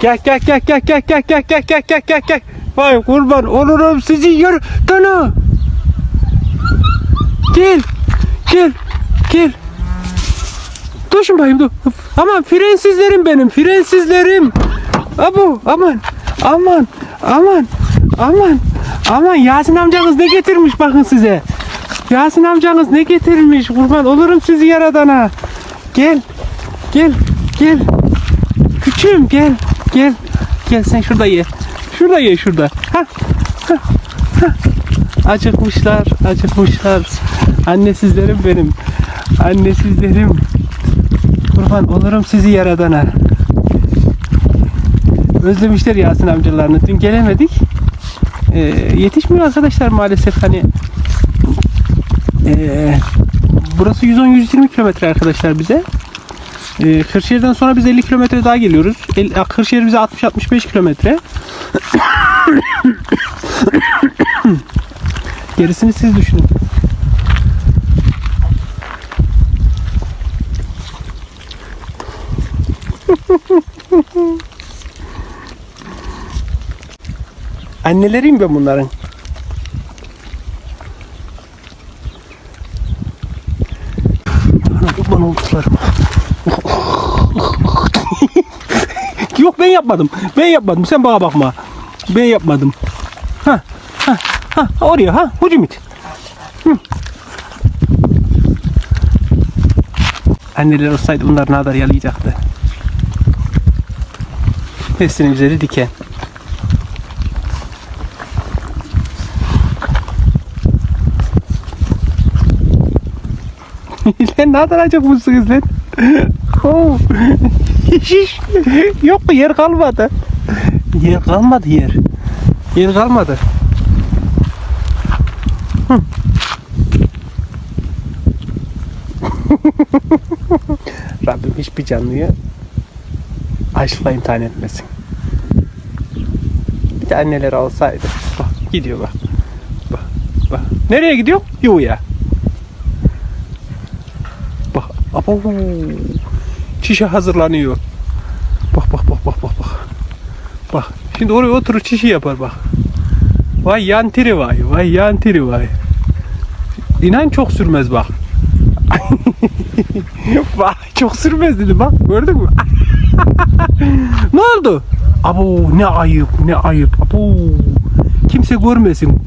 Gel gel gel gel gel gel gel gel gel gel gel gel. Vay kurban olurum sizi yer dana. Gel. Gel. Gel. Dur şimdi bakayım dur. Aman frensizlerim benim frensizlerim. Abu aman aman aman aman aman Yasin amcanız ne getirmiş bakın size. Yasin amcanız ne getirmiş kurban olurum sizi yaradana. Gel gel gel. Küçüğüm gel gel. Gel sen şurada ye. Şurada ye şurada. Ha. ha, ha. Acıkmışlar, acıkmışlar. Annesizlerim benim. Annesizlerim. Kurban olurum sizi yaradana. Özlemişler Yasin amcalarını. Dün gelemedik. Ee, yetişmiyor arkadaşlar maalesef hani. Ee, burası 110-120 kilometre arkadaşlar bize. Ee, Kırşehir'den sonra biz 50 kilometre daha geliyoruz. El, Kırşehir bize 60-65 kilometre. Gerisini siz düşünün. Anneleriyim ben bunların. Kurban olduklarım. Yok ben yapmadım. Ben yapmadım. Sen bana bakma. Ben yapmadım. Ha, ha, ha, oraya ha. Hucumit. Hı. Anneler olsaydı bunlar ne kadar yalayacaktı. Hepsinin üzeri diken. lan ne kadar acıkmışsınız lan. Oo. Şiş. Yok yer kalmadı. Yer kalmadı yer. Yer kalmadı. Hı. Rabbim hiçbir canlıyı aşkla imtihan etmesin. Bir de anneler olsaydı. Bak gidiyor bak. Bak bak. Nereye gidiyor? Yuya. Bak. Abo. Çişe hazırlanıyor. Bak bak bak bak bak bak. Bak. Şimdi oraya oturur çişi yapar bak. Vay yantiri vay. Vay yantiri vay. İnan çok sürmez bak. Vay çok sürmez dedi bak. Gördün mü? ne oldu? Abo ne ayıp ne ayıp. Abo. Kimse görmesin.